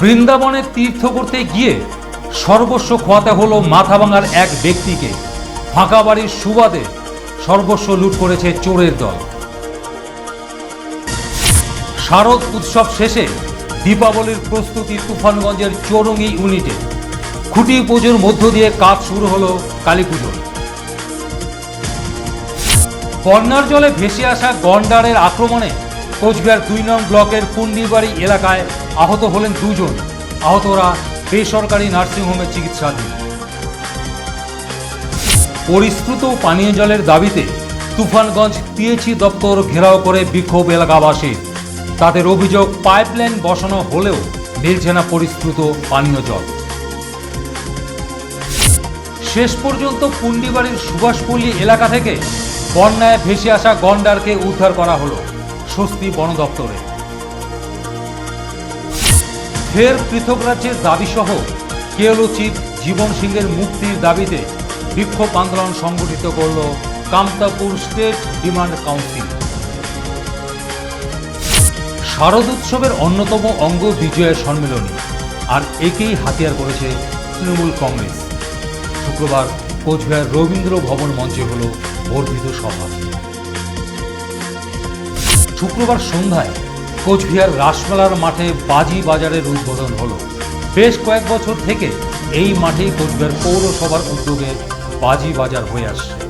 বৃন্দাবনে তীর্থ করতে গিয়ে সর্বস্ব খোয়াতে হলো মাথা ভাঙার এক ব্যক্তিকে। ফাঁকা বাড়ির সুবাদে সর্বস্ব লুট করেছে চোরের দল। শারদ উৎসব শেষে দীপাবলির প্রস্তুতি তুফানগঞ্জের চৌরঙ্গি ইউনিটে। খুঁটি পুজোর মধ্য দিয়ে কাজ শুরু হলো কালী পুজোর। বন্যার জলে ভেসে আসা গন্ডারের আক্রমণে কোচবিহার দুই নং ব্লকের পুন্ডিবাড়ি এলাকায় আহত হলেন দুজন। আহতরা বেসরকারি নার্সিংহোমে চিকিৎসাধীন। পরিশ্রুত পানীয় জলের দাবিতে তুফানগঞ্জ পিএইচই দপ্তর ঘেরাও করে বিক্ষোভ এলাকাবাসী তাদের অভিযোগ, পাইপলাইন বসানো হলেও মিলছে না পরিশ্রুত পানীয় জল। শেষ পর্যন্ত পুন্ডিবাড়ির সুভাষপল্লী এলাকা থেকে বন্যায় ভেসে আসা গন্ডারকে উদ্ধার করা হলো স্বস্তি বন দপ্তরে ফের পৃথক রাজ্যের দাবিসহ কেএলও চিফ জীবন সিংয়ের মুক্তির দাবিতে বিক্ষোভ আন্দোলন সংগঠিত করল কামতাপুর স্টেট ডিমান্ড কাউন্সিল। শারদ উৎসবের অন্যতম অঙ্গ বিজয়ের সম্মেলনী আর একেই হাতিয়ার করেছে তৃণমূল কংগ্রেস। শুক্রবার কোচবিহার রবীন্দ্র ভবন মঞ্চে হল বর্ধিত সভা। শুক্রবার সন্ধ্যায় কোচবিহার রাসমেলার মাঠে বাজি বাজারের উদ্বোধন হলো। বেশ কয়েক বছর থেকে এই মাঠেই কোচবিহার পৌরসভার উদ্যোগে বাজি বাজার হয়ে আসছে।